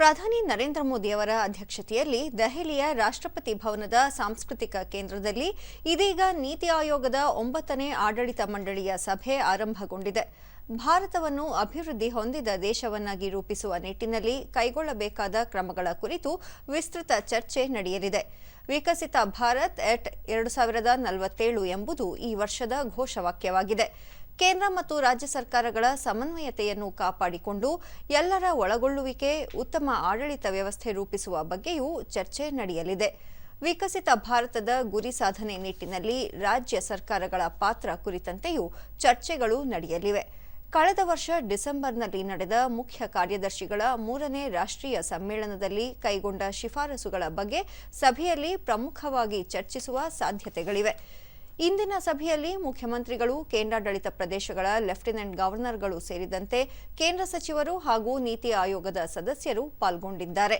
ಪ್ರಧಾನಿ ನರೇಂದ್ರ ಮೋದಿಯವರ ಅಧ್ಯಕ್ಷತೆಯಲ್ಲಿ ದೆಹಲಿಯ ರಾಷ್ಟ್ರಪತಿ ಭವನದ ಸಾಂಸ್ಕೃತಿಕ ಕೇಂದ್ರದಲ್ಲಿ ಇದೀಗ ನೀತಿ ಆಯೋಗದ ಒಂಬತ್ತನೇ ಆಡಳಿತ ಮಂಡಳಿಯ ಸಭೆ ಆರಂಭಗೊಂಡಿದೆ. ಭಾರತವನ್ನು ಅಭಿವೃದ್ಧಿ ಹೊಂದಿದ ದೇಶವನ್ನಾಗಿ ರೂಪಿಸುವ ನಿಟ್ಟಿನಲ್ಲಿ ಕೈಗೊಳ್ಳಬೇಕಾದ ಕ್ರಮಗಳ ಕುರಿತು ವಿಸ್ತೃತ ಚರ್ಚೆ ನಡೆಯಲಿದೆ. ವಿಕಸಿತ ಭಾರತ್ ಎಟ್ ಎರಡು ಸಾವಿರದ ನಲವತ್ತೇಳು ಎಂಬುದು ಈ ವರ್ಷದ ಘೋಷವಾಕ್ಯವಾಗಿದೆ. ಕೇಂದ್ರ ಮತ್ತು ರಾಜ್ಯ ಸರ್ಕಾರಗಳ ಸಮನ್ವಯತೆಯನ್ನು ಕಾಪಾಡಿಕೊಂಡು ಎಲ್ಲರ ಒಳಗೊಳ್ಳುವಿಕೆ, ಉತ್ತಮ ಆಡಳಿತ ವ್ಯವಸ್ಥೆ ರೂಪಿಸುವ ಬಗ್ಗೆಯೂ ಚರ್ಚೆ ನಡೆಯಲಿದೆ. ವಿಕಸಿತ ಭಾರತದ ಗುರಿ ಸಾಧನೆ ನಿಟ್ಟಿನಲ್ಲಿ ರಾಜ್ಯ ಸರ್ಕಾರಗಳ ಪಾತ್ರ ಕುರಿತಂತೆಯೂ ಚರ್ಚೆಗಳು ನಡೆಯಲಿವೆ. ಕಳೆದ ವರ್ಷ ಡಿಸೆಂಬರ್ನಲ್ಲಿ ನಡೆದ ಮುಖ್ಯ ಕಾರ್ಯದರ್ಶಿಗಳ ಮೂರನೇ ರಾಷ್ಟ್ರೀಯ ಸಮ್ಮೇಳನದಲ್ಲಿ ಕೈಗೊಂಡ ಶಿಫಾರಸುಗಳ ಬಗ್ಗೆ ಸಭೆಯಲ್ಲಿ ಪ್ರಮುಖವಾಗಿ ಚರ್ಚಿಸುವ ಸಾಧ್ಯತೆಗಳಿವೆ. ಇಂದಿನ ಸಭೆಯಲ್ಲಿ ಮುಖ್ಯಮಂತ್ರಿಗಳು, ಕೇಂದ್ರಾಡಳಿತ ಪ್ರದೇಶಗಳ ಲೆಫ್ಟಿನೆಂಟ್ ಗವರ್ನರ್ಗಳು ಸೇರಿದಂತೆ ಕೇಂದ್ರ ಸಚಿವರು ಹಾಗೂ ನೀತಿ ಆಯೋಗದ ಸದಸ್ಯರು ಪಾಲ್ಗೊಂಡಿದ್ದಾರೆ.